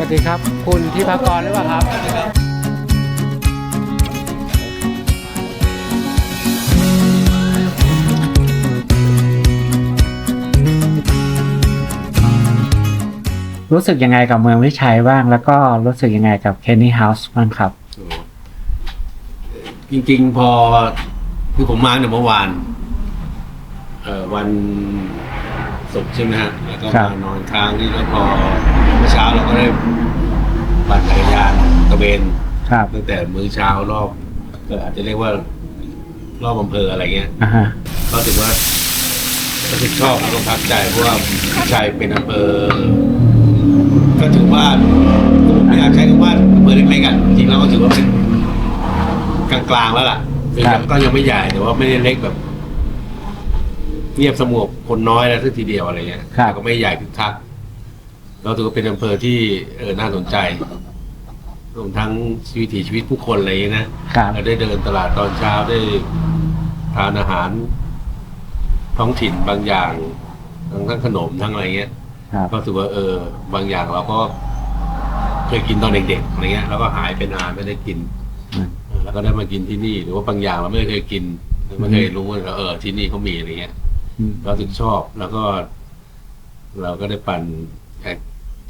วัสดีครับ คุณที่พักกรหรือเปล่าครับ รู้สึกยังไงกับเมืองวิชัยบ้าง แล้วก็รู้สึกยังไงกับเคนนี่เฮาส์บ้างครับ จริงๆ พอคือผมมาเนี่ยเมื่อวาน เอ่อวัน ศุกร์ใช่ไหมฮะแล้วก็ครัมาบ นอนค้างนี่แล้วพอเมื่อเช้าเราก็ได้ปั่นจักรยานตะเวนครับตั้งแต่มื้อเช้ารอบก็อาจจะเรียกว่ารอบอำเภออะไรเงี้ย อ่าฮะก็ถือว่ารู้สึกชอบแล้วก็พักใจเพราะว่าพิชัยเป็นอำเภอก็ถือว่าผมไม่อยากใช้คำว่าอำเภอเล็กๆอะจริงๆแล้วก็ถือว่าเป็นกลางๆแล้วล่ะคือยังก็ยังไม่ใหญ่แต่ว่าไม่ได้เล็กแบบ เงียบสงบคนน้อยแล้วสักทีเดียวอะไรเงี้ยแต่ก็ไม่ใหญ่คึกคักเราถือว่าเป็นอำเภอที่เออน่าสนใจรวมทั้งชีวิตถีชีวิตผู้คนอะไรอย่างเงี้ยนะครับ เราได้เดินตลาดตอนเช้าได้ทานอาหาร ท้องถิ่นบางอย่างทั้งทั้งขนมทั้งอะไรเงี้ย ครับ ก็ถือว่าเออบางอย่างเราก็เคยกินตอนเด็กๆอะไรเงี้ย แล้วก็หายไปนานไม่ได้กินอืมแล้วก็ได้มากินที่นี่ หรือว่าบางอย่างเราไม่เคยกินไม่เคยรู้ว่าเออที่นี่เขามีอะไรเงี้ยอืมเราถึงชอบแล้วก็ เราก็ได้ปั่น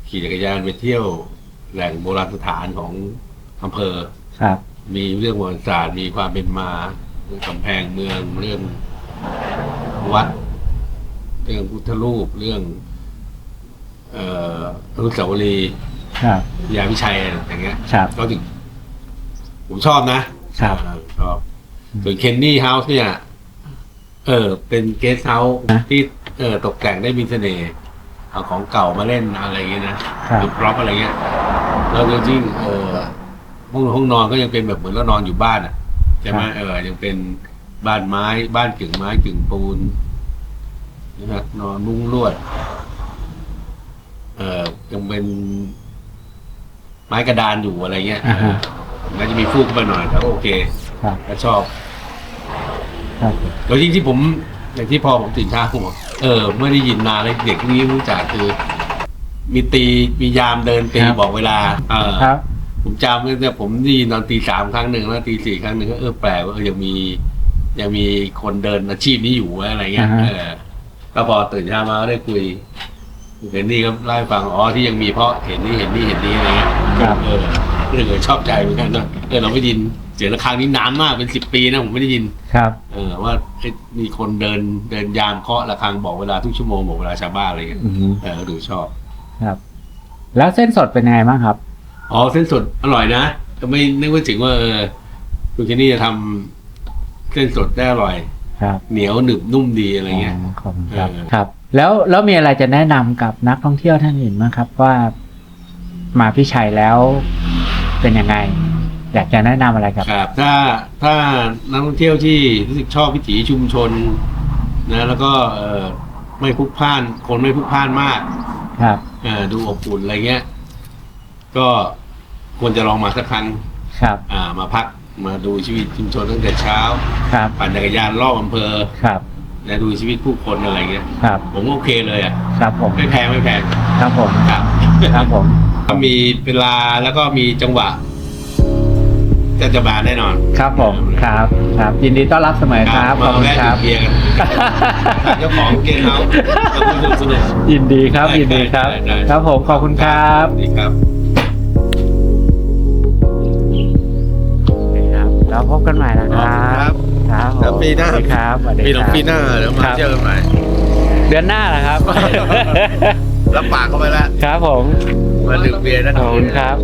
ขี่จักรยานไปเที่ยวแหล่งโบราณสถานของอำเภอครับ มีเรื่องประวัติศาสตร์มีความเป็นมาเรื่องกำแพงเมืองเรื่องวัด เรื่องพุทธรูปเรื่อง เอ่ออนุสาวรีย์ครับยาวิชัยอย่างเงี้ยครับก็ถึงผมชอบนะครับอ่าชอบส่วนเคนนี่เฮาส์เนี่ย เออ เป็นเกสเฮาส์นะที่เออตกแต่งได้มีเสน่ห์เอาของเก่ามาเล่นอะไรอย่างเงี้ยนะครับ หรือพร็อพอะไรเงี้ยแล้วจริงๆเออห้องห้องนอนก็ยังเป็นแบบเหมือนเรานอนอยู่บ้านอะใช่ไหมเออยังเป็นบ้านไม้บ้านกึ่งไม้กึ่งปูนนะครับนอนมุ้งลวด เออยังเป็น ไม้กระดานอยู่อะไรเงี้ยอ่าฮะ มันจะมีฟูกขึ้นมาหน่อยแล้วโอเคครับ ก็ชอบ ครับแล้วที่ที่ผมอย่างที่พอผมตื่นเช้าผมบอกเออไม่ได้ยินนานเลยเด็กนี้รู้จักคือ มีตีมียามเดินตีบอกเวลา เออครับ ผมจำตั้งแต่ผมได้ยินตอนตีสามครั้งหนึ่งแล้วตีสี่ครั้งหนึ่งก็เออแปลกว่าเออยังมี ยังมีคนเดินอาชีพนี้อยู่อะไรเงี้ยอ่าฮะ เออก็พอตื่นเช้ามาก็ได้คุยเห็นนี่ก็เล่าให้ฟังอ๋อที่ยังมีเพราะเห็นนี่เห็นนี่เห็นนี่อะไรเงี้ยครับ เออเรื่องเออชอบใจเหมือนกันนะเออเราไม่ได้ยินเสียงระฆังนี้นานมากเป็นสิบปีนะผมไม่ได้ยิน ครับ เออว่าเอ๊ะมีคนเดินเดินยามเคาะระฆังบอกเวลาทุกชั่วโมงบอกเวลาชาวบ้านอะไรเงี้ยอืมเออดูชอบ ครับ แล้วเส้นสดเป็นยังไงบ้างครับ อ๋อเส้นสดอร่อยนะแต่ไม่นึกว่าถึงว่าเออคุณเคนนี่จะทำเส้นสดได้อร่อย ครับเหนียวหนึบนุ่มดีอะไรเงี้ย อ๋อขอบคุณครับ เออ ครับ แล้วแล้วมีอะไรจะแนะนำกับนักท่องเที่ยวท่านอื่นบ้างครับว่ามาพิชัยแล้วเป็นยังไง อยากจะแนะนำอะไรครับ ครับถ้าถ้านักท่องเที่ยวที่รู้สึกชอบวิถีชุมชนนะแล้วก็เออไม่พลุกพล่าน คนไม่พลุกพล่านมากครับ เออดูอบอุ่นอะไรเงี้ย ก็ควรจะลองมาสักครั้งครับ อ่ามาพักมาดูชีวิตชุมชนตั้งแต่เช้า ครับ ปั่นจักรยานรอบอำเภอครับและดูชีวิตผู้คนอะไรเงี้ย ครับ ผมว่าโอเคเลยอะครับผม ไม่แพงไม่แพงครับผม ครับ ครับผม ก็มีเวลาแล้วก็มีจังหวะ จะจะมาแน่นอนครับผมครับครับยินดีต้อนรับเสมอครับขมาอบคุณแวะครับดื่มเบียร์กันเจ้าของเกนเฮาส์สนุกสนุกยินดีครับได้ยินดีครับได้ได้ครับผมขอบคุณครับสวัสดีครับครับแล้วพบกันใหม่นะครับครับผมแล้วปีหน้าสวัสดีครับสวัสดีมีหลงครับปีหน้าเดี๋ยวมาครับเที่ยวกันใหม่เดือนหน้าเหรอครับรับปากเข้าไปแล้วครับผมมาดื่มเบียร์นะขอบคุณครับ